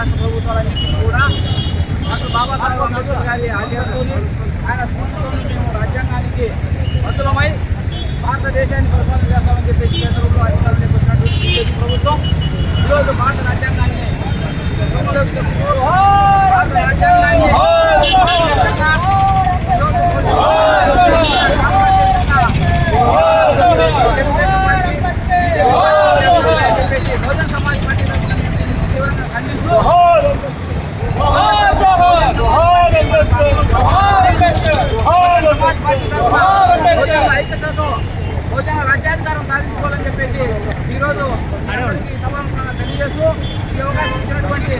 రాష్ట్ర ప్రభుత్వాలన్నింటినీ కూడా డాక్టర్ బాబాసాహెబ్ అంబేద్కర్ గారి ఆశయాలతో ఆయన స్ఫూర్తితోని మేము రాజ్యాంగానికి బద్దులమై భారతదేశాన్ని పరిపాలన చేస్తామని చెప్పేసి కేంద్రంలో అధికారంలోకి వచ్చినటువంటి బీజేపీ ప్రభుత్వం ఈరోజు భారత రాజ్యాంగాన్ని భారత రాజ్యాంగాన్ని తెలుగుదేశం పార్టీ చెప్పేసి బహుజన్ సమాజ్ పార్టీ తరఫున మేము దీన్ని తీవ్రంగా ఖండిస్తూ సమాజ్ పార్టీ తరఫున బహుజనుల ఐక్యతతో బహుజన రాజ్యాధికారం సాధించుకోవాలని చెప్పేసి ఈరోజు అందరికీ సభాముఖంగా తెలియజేస్తూ ఈ అవకాశం ఇచ్చినటువంటి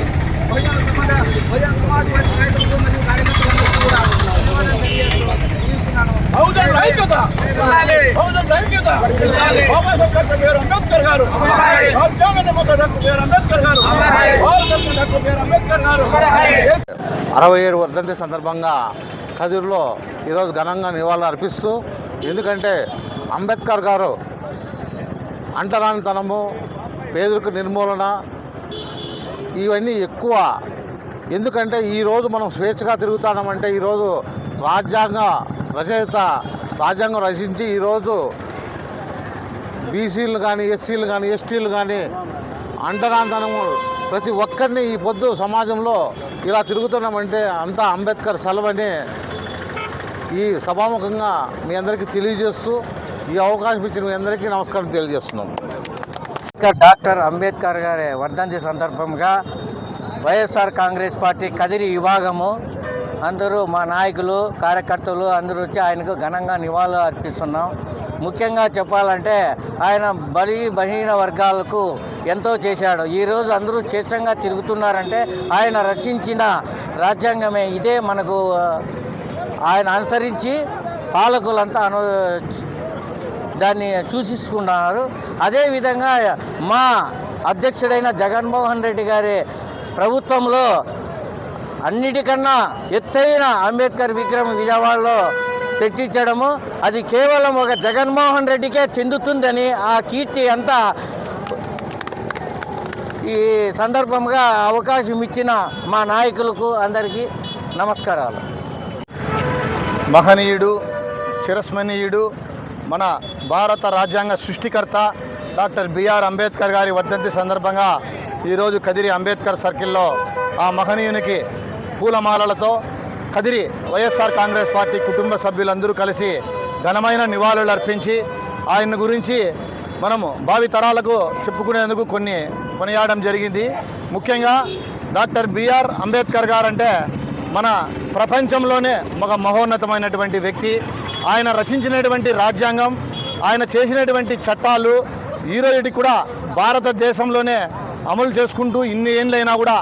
బహుజన సమాజ బహుజన సమాజ్ పార్టీ నాయకులకు మరియు కార్యకర్తలకు కూడా ధన్యవాదాలు తెలియజేస్తూ ముగిస్తున్నాను. బహుజనుల ఐక్యత బాబాసాహెబ్ డాక్టర్ బిఆర్ అంబేద్కర్ గారు. డాక్టర్ బిఆర్ అంబేద్కర్ గారు. భారతరత్న డాక్టర్ బిఆర్ అంబేద్కర్ గారు. అరవై ఏడు వర్ధంతి సందర్భంగా కదిరిలో ఈరోజు ఘనంగా నివాళులు అర్పిస్తూ ఎందుకంటే అంబేద్కర్ గారు అంటరానితనము పేదరిక నిర్మూలన ఇవన్నీ ఎక్కువ. ఎందుకంటే ఈరోజు మనం స్వేచ్ఛగా తిరుగుతామంటే ఈరోజు రాజ్యాంగ రచయిత రాజ్యాంగం రచించి ఈరోజు బీసీలు కానీ ఎస్సీలు కానీ ఎస్టీలు కానీ అంటరాంతనము ప్రతి ఒక్కరిని ఈ పొద్దు సమాజంలో ఇలా తిరుగుతున్నామంటే అంతా అంబేద్కర్ సెలవని ఈ సభాముఖంగా మీ అందరికీ తెలియజేస్తూ ఈ అవకాశం ఇచ్చిన మీ అందరికీ నమస్కారం తెలియజేస్తున్నాం. డాక్టర్ అంబేద్కర్ గారి వర్ధంతి సందర్భంగా వైఎస్ఆర్ కాంగ్రెస్ పార్టీ కదిరి విభాగము అందరూ మా నాయకులు కార్యకర్తలు అందరూ వచ్చి ఆయనకు ఘనంగా నివాళులు అర్పిస్తున్నాం. ముఖ్యంగా చెప్పాలంటే ఆయన బలి బలహీన వర్గాలకు ఎంతో చేశాడు. ఈరోజు అందరూ స్వేచ్ఛంగా తిరుగుతున్నారంటే ఆయన రచించిన రాజ్యాంగమే. ఇదే మనకు ఆయన అనుసరించి పాలకులంతా అను దాన్ని సూచిస్తున్నారు. అదేవిధంగా మా అధ్యక్షుడైన జగన్మోహన్ రెడ్డి గారి ప్రభుత్వంలో అన్నిటికన్నా ఎత్తైన అంబేద్కర్ విగ్రహం విజయవాడలో పెట్టించడము. అది కేవలం ఒక జగన్మోహన్ రెడ్డికే చెందుతుందని ఆ కీర్తి అంతా ఈ సందర్భంగా అవకాశం ఇచ్చిన మా నాయకులకు అందరికీ నమస్కారాలు. మహనీయుడు చిరస్మరణీయుడు మన భారత రాజ్యాంగ సృష్టికర్త డాక్టర్ బిఆర్ అంబేద్కర్ గారి వర్ధంతి సందర్భంగా ఈరోజు కదిరి అంబేద్కర్ సర్కిల్లో ఆ మహనీయునికి పూలమాలలతో కదిరి వైఎస్ఆర్ కాంగ్రెస్ పార్టీ కుటుంబ సభ్యులందరూ కలిసి ఘనమైన నివాళులు అర్పించి ఆయన గురించి మనము భావి తరాలకు చెప్పుకునేందుకు కొన్ని కొనియాడడం జరిగింది. ముఖ్యంగా డాక్టర్ బిఆర్ అంబేద్కర్ గారు అంటే మన ప్రపంచంలోనే ఒక మహోన్నతమైనటువంటి వ్యక్తి. ఆయన రచించినటువంటి రాజ్యాంగం ఆయన చేసినటువంటి చట్టాలు ఈరోజుకి కూడా భారతదేశంలోనే అమలు చేసుకుంటూ ఇన్ని ఏళ్ళైనా కూడా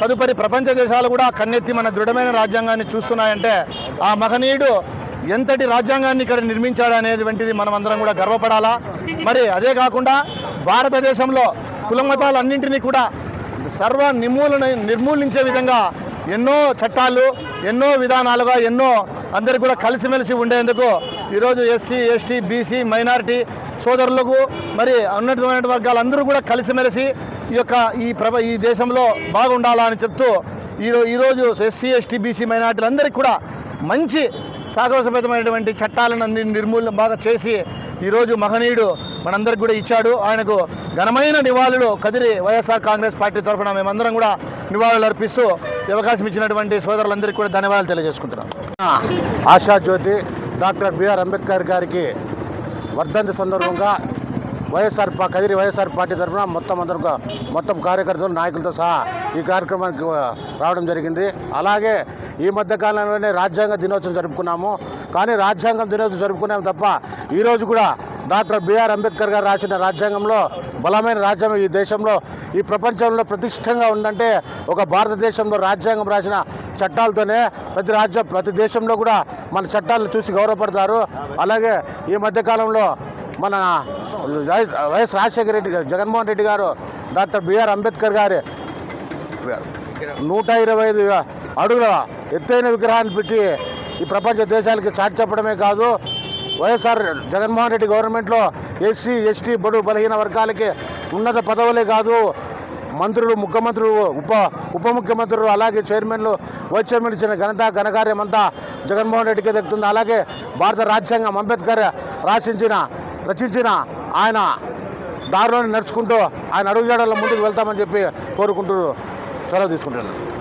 తదుపరి ప్రపంచ దేశాలు కూడా కన్నెత్తి మన దృఢమైన రాజ్యాంగాన్ని చూస్తున్నాయంటే ఆ మహనీయుడు ఎంతటి రాజ్యాంగాన్ని ఇక్కడ నిర్మించాడు అనేటువంటిది మనం అందరం కూడా గర్వపడాలా? మరి అదే కాకుండా భారతదేశంలో కులమతాలన్నింటినీ కూడా సర్వ నిర్మూలన నిర్మూలించే విధంగా ఎన్నో చట్టాలు ఎన్నో విధానాలుగా ఎన్నో అందరు కూడా కలిసిమెలిసి ఉండేందుకు ఈరోజు ఎస్సీ ఎస్టీ బీసీ మైనారిటీ సోదరులకు మరి ఉన్నతమైన వర్గాలందరూ కూడా కలిసిమెలిసి ఈ యొక్క ఈ ప్రభ ఈ దేశంలో బాగుండాలని చెప్తూ ఈరో ఈరోజు ఎస్సీ ఎస్టీ బీసీ మైనార్టీలందరికీ కూడా మంచి సాగవసమైనటువంటి చట్టాలను అన్ని నిర్మూలన బాగా చేసి ఈరోజు మహనీయుడు మనందరికి కూడా ఇచ్చాడు. ఆయనకు ఘనమైన నివాళులు కదిరి వైఎస్ఆర్ కాంగ్రెస్ పార్టీ తరఫున మేమందరం కూడా నివాళులు అర్పిస్తూ అవకాశం ఇచ్చినటువంటి సోదరులందరికీ కూడా ధన్యవాదాలు తెలియజేసుకుంటున్నాం. ఆశా జ్యోతి డాక్టర్ బిఆర్ అంబేద్కర్ గారికి వర్ధంతి సందర్భంగా వైఎస్ఆర్ కదిరి వైఎస్ఆర్ పార్టీ తరఫున మొత్తం అందరం మొత్తం కార్యకర్తలు నాయకులతో సహా ఈ కార్యక్రమానికి రావడం జరిగింది. అలాగే ఈ మధ్య కాలంలోనే రాజ్యాంగ దినోత్సవం జరుపుకున్నాము. కానీ రాజ్యాంగం దినోత్సవం జరుపుకున్నాము తప్ప ఈరోజు కూడా డాక్టర్ బిఆర్ అంబేద్కర్ గారు రాసిన రాజ్యాంగంలో బలమైన రాజ్యాంగం ఈ దేశంలో ఈ ప్రపంచంలో ప్రతిష్టంగా ఉందంటే ఒక భారతదేశంలో రాజ్యాంగం రాసిన చట్టాలతోనే ప్రతి రాజ్య ప్రతి దేశంలో కూడా మన చట్టాలను చూసి గౌరవపడతారు. అలాగే ఈ మధ్యకాలంలో మన వైఎస్ రాజశేఖర రెడ్డి గారు జగన్మోహన్ రెడ్డి గారు డాక్టర్ బిఆర్ అంబేద్కర్ గారి నూట ఇరవై ఐదు అడుగుల ఎత్తైన విగ్రహాన్ని పెట్టి ఈ ప్రపంచ దేశాలకి చాటి చెప్పడమే కాదు వైఎస్ఆర్ జగన్మోహన్ రెడ్డి గవర్నమెంట్లో ఎస్సీ ఎస్టీ బడు బలహీన వర్గాలకి ఉన్నత పదవులే కాదు మంత్రులు ముఖ్యమంత్రులు ఉప ఉప ముఖ్యమంత్రులు అలాగే చైర్మన్లు వైస్ చైర్మన్ ఇచ్చిన ఘనత ఘనకార్యం అంతా జగన్మోహన్ రెడ్డికి దక్కుతుంది. అలాగే భారత రాజ్యాంగం అంబేద్కర్ రాసించిన రచించిన ఆయన దారిలోనే నడుచుకుంటూ ఆయన అడుగుజాడల్లో ముందుకు వెళ్తామని చెప్పి కోరుకుంటూ చొరవ తీసుకుంటున్నాను.